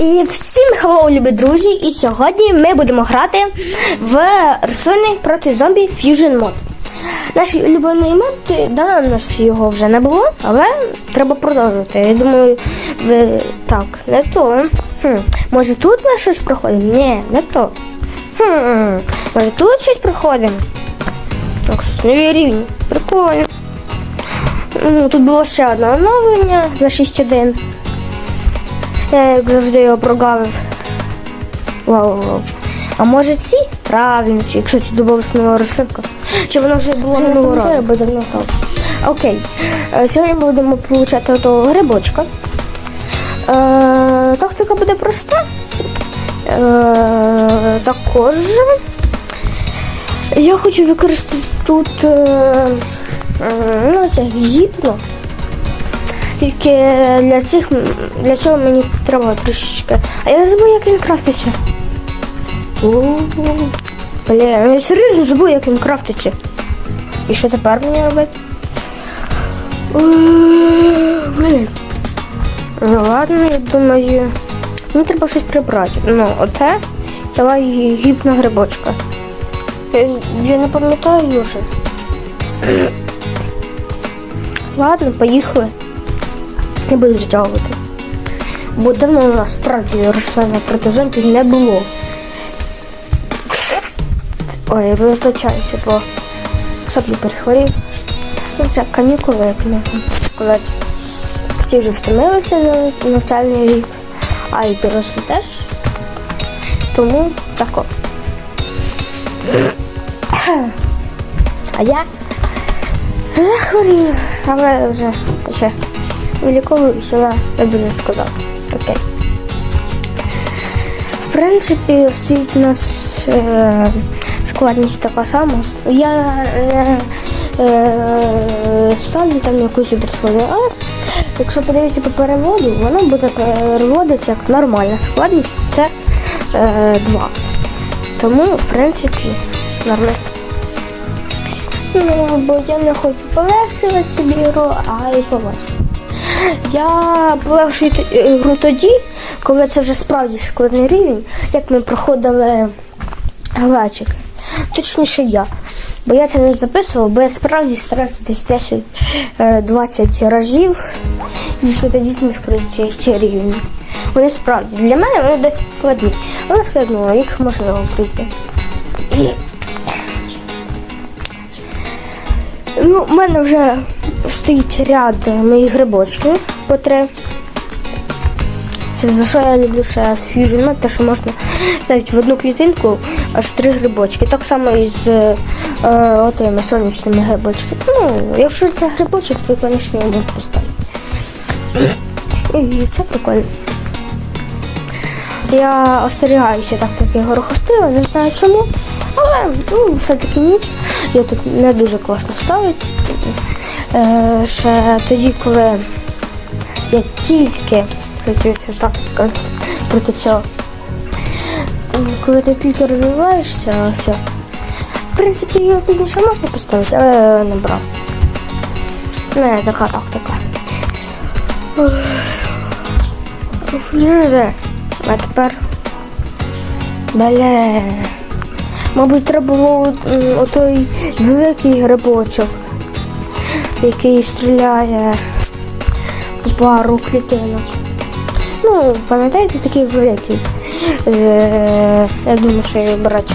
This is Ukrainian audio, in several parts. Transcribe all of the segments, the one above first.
І всім хеллоу, любі друзі! І сьогодні ми будемо грати в рослини проти зомбі Fusion Mod. Наш улюблений мод, давно у нас його вже не було, але треба продовжувати. Я думаю, ви так, не то. Хм. Може тут ми щось проходимо? Ні, не то. Хм. Може тут щось проходимо? Так, нові рівні. Прикольно. Ну, Тут було ще одне оновлення 261. Я як завжди його прогавив. Вау, вау. А може ці? Правильно, ці, якщо тут додалась нова розшивка. Чи воно вже було минулого разу? Я давно. Окей. Е, Сьогодні будемо получати того грибочка. Е, тактика буде проста. Е, також я хочу використати тут е, ну, це гіпно. Тільки для цих для цього мені треба трішечки. А я забув, як він крафтиться. Бля, я серйозно забув, як він крафтиться. І що тепер мені робити? Блін. Ну ладно, я думаю. Мені треба щось прибрати. Ну, оте. Давай гіпна грибочка. Я, я не пам'ятаю вже. Ладно, поїхали. Не буду затягувати. Бо давно у нас справді рослина проти не було. Ой, я вибачаюся, бо соплі перехворів. Ну, це канікули, як не сказати. Всі вже втомилися за навчальний рік, а і дорослі теж. Тому тако. А я захворів, але вже ще виліковуюся, але я би не сказав. Окей. В принципі, стоїть у нас е, складність така сама. Я е, е, ставлю там якусь персону, а якщо подивитися по переводу, воно буде переводитися як нормальна складність. Це е, 2. Тому, в принципі, нормально. Ну, бо я не хочу полегшити собі гру, а й побачити. Я полегшую т- гру тоді, коли це вже справді складний рівень, як ми проходили глечик. Точніше я. Бо я це не записував, бо я справді старався десь 10-20 разів, і тоді зміг пройти ці рівні. Вони справді для мене вони досить складні, але все одно їх можливо пройти. Ну, у мене вже стоїть ряд моїх грибочків по три. Це за що я люблю ще Fusion Mode, те, що можна навіть в одну клітинку аж три грибочки. Так само і з е, отими сонячними грибочками. Ну, якщо це грибочок, то, звісно, його можна поставити. І це прикольно. Я остерігаюся так таки горохостила, не знаю чому. Але ну, все-таки ніч. Я тут не дуже класно ставить. Е, ще тоді, коли я тільки тактика проти цього. Коли ти тільки розвиваєшся, все. В принципі, його пізніше можна поставити, але не брав. Мене така тактика. Не де. А тепер. Бля. Мабуть, треба було отой великий грибочок, який стріляє по пару клітинок. Ну, пам'ятаєте, такий великий. Е, я думаю, що його брати.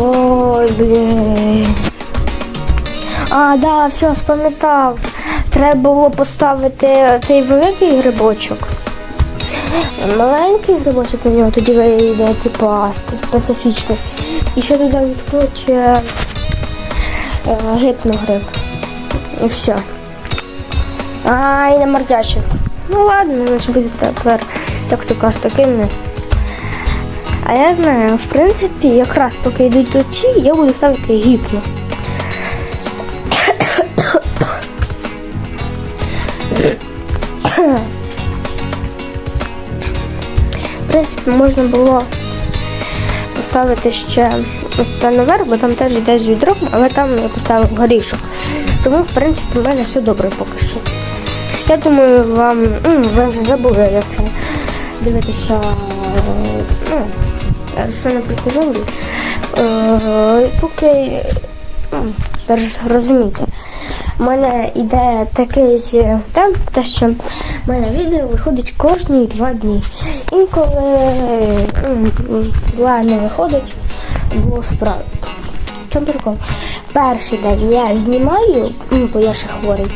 Ой, блін. А, да, все, спам'ятав. Треба було поставити цей великий грибочок. Маленький грибочок у нього тоді вийде, типу, специфічний. І ще туди відкруть е, е, гипногриб. І все. Ай, не мордячив. Ну ладно, значить буде тепер тактика з такими. А я знаю, в принципі, якраз поки йдуть до ці, я буду ставити гіпно. В принципі, можна було поставити ще там наверх, бо там теж йде з відром, але там я поставив горішок. Тому, в принципі, у мене все добре поки що. Я думаю, вам м, ви вже забули, як це дивитися ну, що не зомбі. Е, поки ну, розумієте, у мене іде такий е, темп, те, що в мене відео виходить кожні два дні. Інколи м, два не виходить, бо справді. В чому прикол? Перший день я знімаю, бо я ще хворий,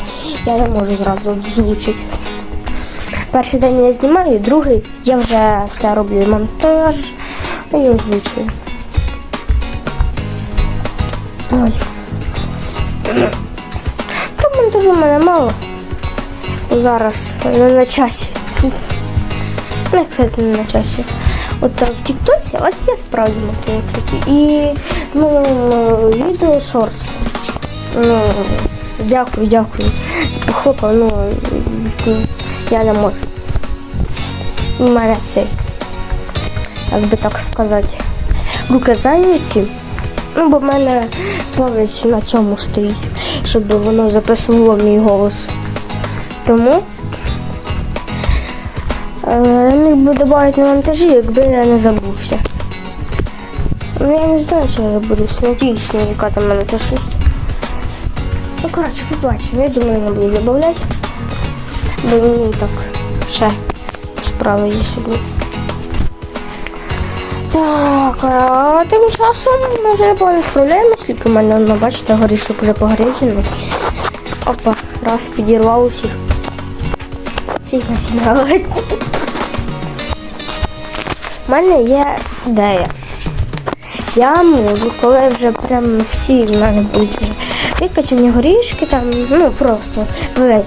я не можу зразу озвучити. Перший день я знімаю, другий я вже все роблю монтаж і озвучую. Ой. Монтажу в мене мало. Зараз не на часі. Ну, як сказати, не на часі. От в Тіктоці, от я справді монтую, кстати. І ну, відео шортс. Ну, дякую, дякую. Похлопав, ну, я не можу. У мене цей, як би так сказати, руки зайняті. Ну, бо в мене палець на цьому стоїть, щоб воно записувало мій голос. Тому е, міг би додати на монтажі, якби я не забувся. Ну, я не знаю, що я забудуся. Надіюсь, яка там мене та шість. Ну, коротше, побачимо. Я думаю, не буду додавати. Бо мені так ще справи є сьогодні. Так, а тим часом ми вже повинні справляємось, тільки в мене, ну, бачите, горішок вже погризений. Опа, раз підірвав усіх. Всіх насінявить. У мене є ідея. Я можу, коли вже прям всі в мене будуть вже викачані горішки, там, ну просто великі.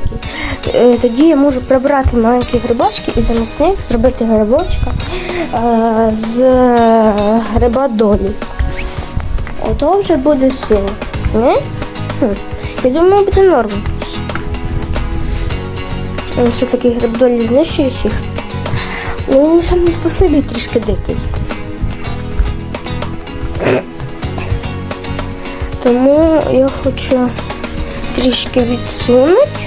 Е, Тоді я можу прибрати маленькі грибочки і замість них зробити грибочка е, з гриба долі. Ото вже буде сила. Не? Я думаю, буде норм. Такий гриб долі знищує всіх. Ну, він сам по собі трішки дикий. Тому я хочу трішки відсунути,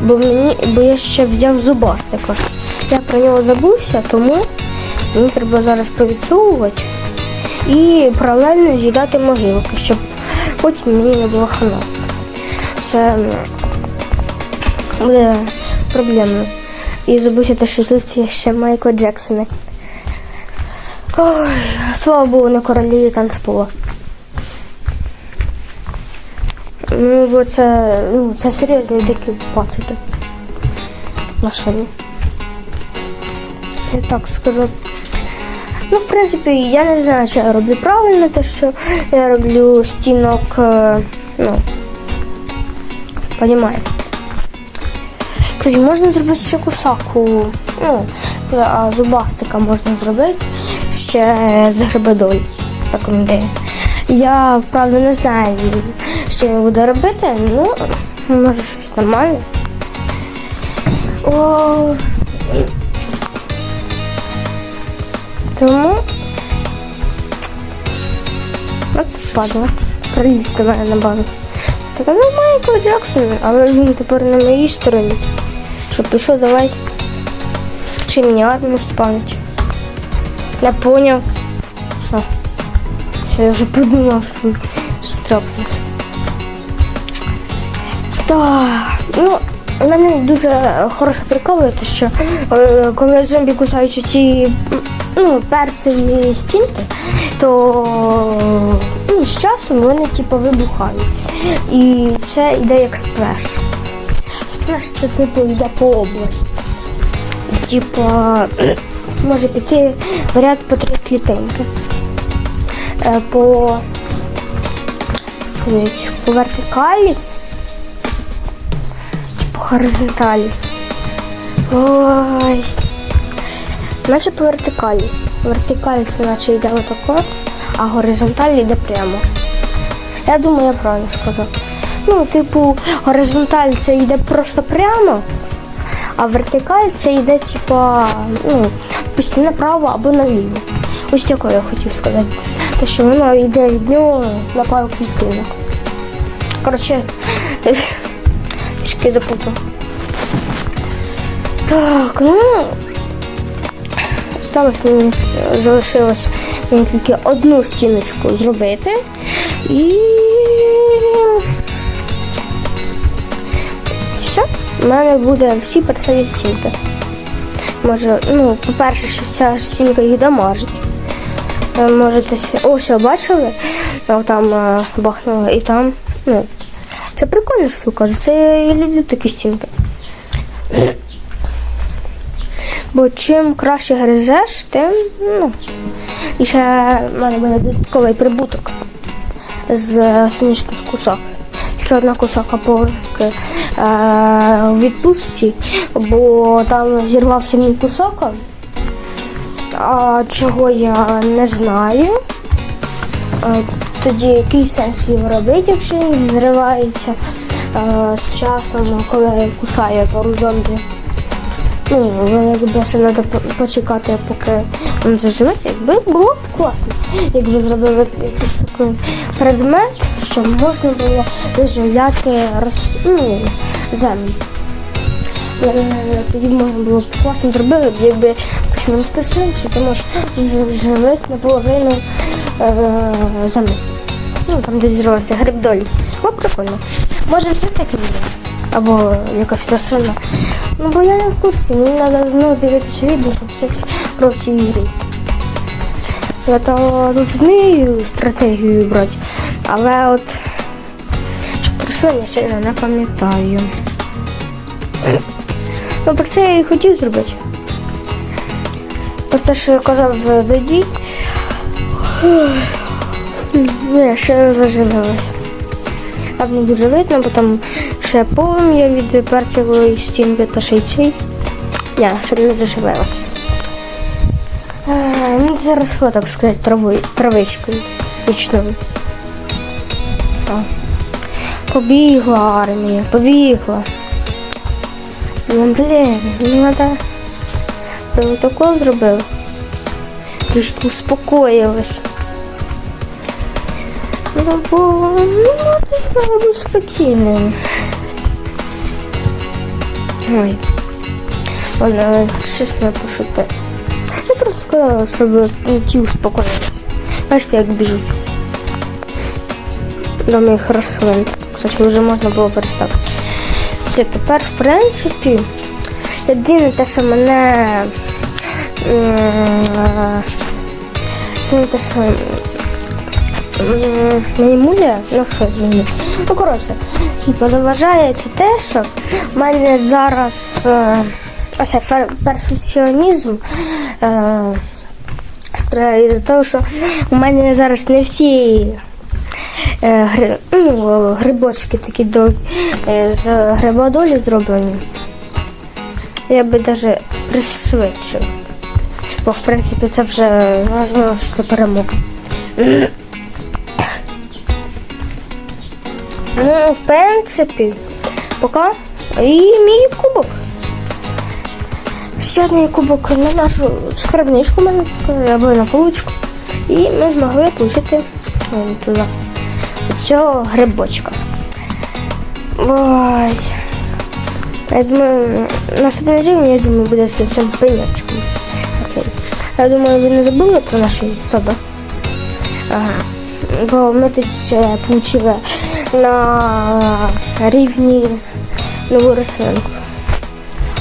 бо мені, бо я ще взяв зубастика. Я про нього забувся, тому мені треба зараз повідсовувати і паралельно з'їдати могилки, щоб потім мені не було хана. Це буде проблемно. І забувся те, що тут є ще Майкла Джексона. Ой, слава Богу, не королі танцпола. Ну, бо це, ну, це серйозні дикі пацики. Машини. Я так скажу. Ну, в принципі, я не знаю, що я роблю правильно, те, що я роблю стінок, е, ну, понімаєте. Кстати, можна зробити ще кусаку, ну, а зубастика можна зробити ще з грибедоль. Так ідея. Я, правда, не знаю, що він буде робити, ну, може щось нормальне. О, тому от падла. Приліз до мене на базу. Така, ну Майкл Джексон, але він тепер на моїй стороні. Що пішов, давай. Чи мені армію спавнить? Я поняв. Все, я вже подумав, що він страпнувся. Так, ну, мене дуже хороше приколує, те, що е, коли зомбі кусають ці ну, перцеві стінки, то ну, з часом вони типу вибухають. І це йде як сплеш. Сплеш це типу йде по області. Типа може піти в ряд по три клітинки. Е, По, по вертикалі горизонталі. Ой. Наче по вертикалі. Вертикаль це наче йде отако, а горизонталь йде прямо. Я думаю, я правильно сказав. Ну, типу, горизонталь це йде просто прямо, а вертикаль це йде, типа, ну, постійно направо або наліво. Ось таке я хотів сказати. Те, що воно йде від нього на пару клітинок. Коротше, трішки запутав. Так, ну осталось мені е, залишилось мені тільки одну стіночку зробити. І все, в мене буде всі персові стінки. Може, ну, по-перше, що ця стінка їх дамажить. Е, Може, десь. Ось, бачили? Е, Там бахнуло і там. Ну, прикольна штука. Це я люблю такі стінки. Бо чим краще гризеш, тим, ну. І ще в мене буде додатковий прибуток з сонячних кусок. Тільки одна кусака поки е, в відпустці, бо там зірвався мій кусок. А чого я не знаю. Е, Тоді який сенс його робити, якщо він зривається з часом, коли кусає пару зомбі. Ну, якби ще треба почекати, поки він заживеться. Якби було б класно, якби зробили якийсь такий предмет, щоб можна було заживляти роз... ну, землю. Е, Тоді можна було б класно зробити, якби почали рости сонце, ти можеш заживити наполовину е, землі. Ну, там де зірвався гриб долі. О, прикольно. Може вже таке буде. Або якась рослина. Ну, бо я не в курсі, мені треба знову дивитися відео, щоб все про ці ігри. Я то тут вмію стратегію брати, але от що я сильно не пам'ятаю. Ну, про це я і хотів зробити. Про те, що я казав в воді, ну, я ще не заживилась. А не дуже видно, бо там ще полум'я від перцевої стінки та ще й цей. Ні, ще не заживила. Ну, зараз що, так сказати, трави, травичкою нічною. О. Побігла армія, побігла. Ну, блін, ну треба. Протокол зробив. Трішки успокоїлась. Бо ну, бути спокійним. Ой. Ладно, щось не пошути. Я просто сказала, щоб ті успокоїлись. Бачите, як біжуть. До моїх рослин. Кстати, вже можна було переставити. Все, тепер, в принципі, єдине те, що мене це не те, що мені муляє, ну що мені. Ну, коротше, типу, заважає це те, що в мене зараз е, ось перфекціонізм е, страдає із-за того, що у мене зараз не всі е, гри, ну, грибочки такі до, е, з грибодолі зроблені. Я би навіть пришвидшив. Бо в принципі це вже важливо, що перемога. Ну, в принципі, поки. І мій кубок. Ще один кубок на нашу скарбничку мене або на поличку. І ми змогли отримати туди цього грибочка. Ой. Я думаю, наступний рівень, я думаю, буде з цим пенячком. Окей. Я думаю, ви не забули про наші соби. Ага. Бо ми тут ще получили на рівні нову рослинку.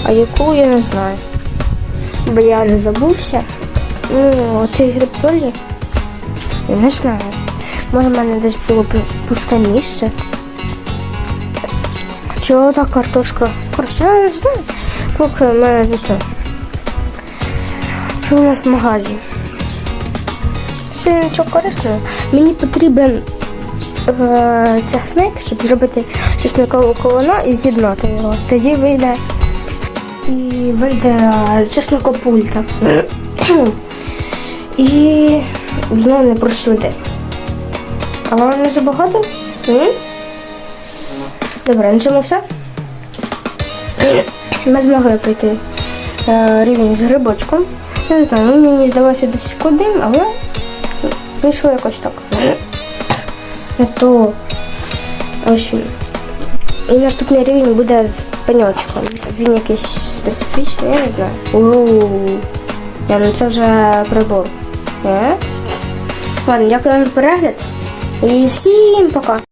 А яку я не знаю. Бо я вже забувся. Ну, оцей гриб. Я не знаю. Може, в мене десь було пу- пусте місце. Чого та картошка? Коротше, я не знаю. Поки в мене таке. Що у нас в магазі? Це нічого корисного. Мені потрібен е, часник, щоб зробити часникову колону і з'єднати його. Тоді вийде і вийде е, і знову не просуди. А вам не забагато? Добре, на цьому все. Ми змогли пройти е, рівень з грибочком. Я не знаю, ну, мені здалося десь складним, але вийшло якось так. То в общем, І наступний рівень буде з пеньочком. Він якийсь специфічний, я не знаю. Оу. Я, ну це вже прибор. Е? Ладно, дякую вам за перегляд. І всім пока.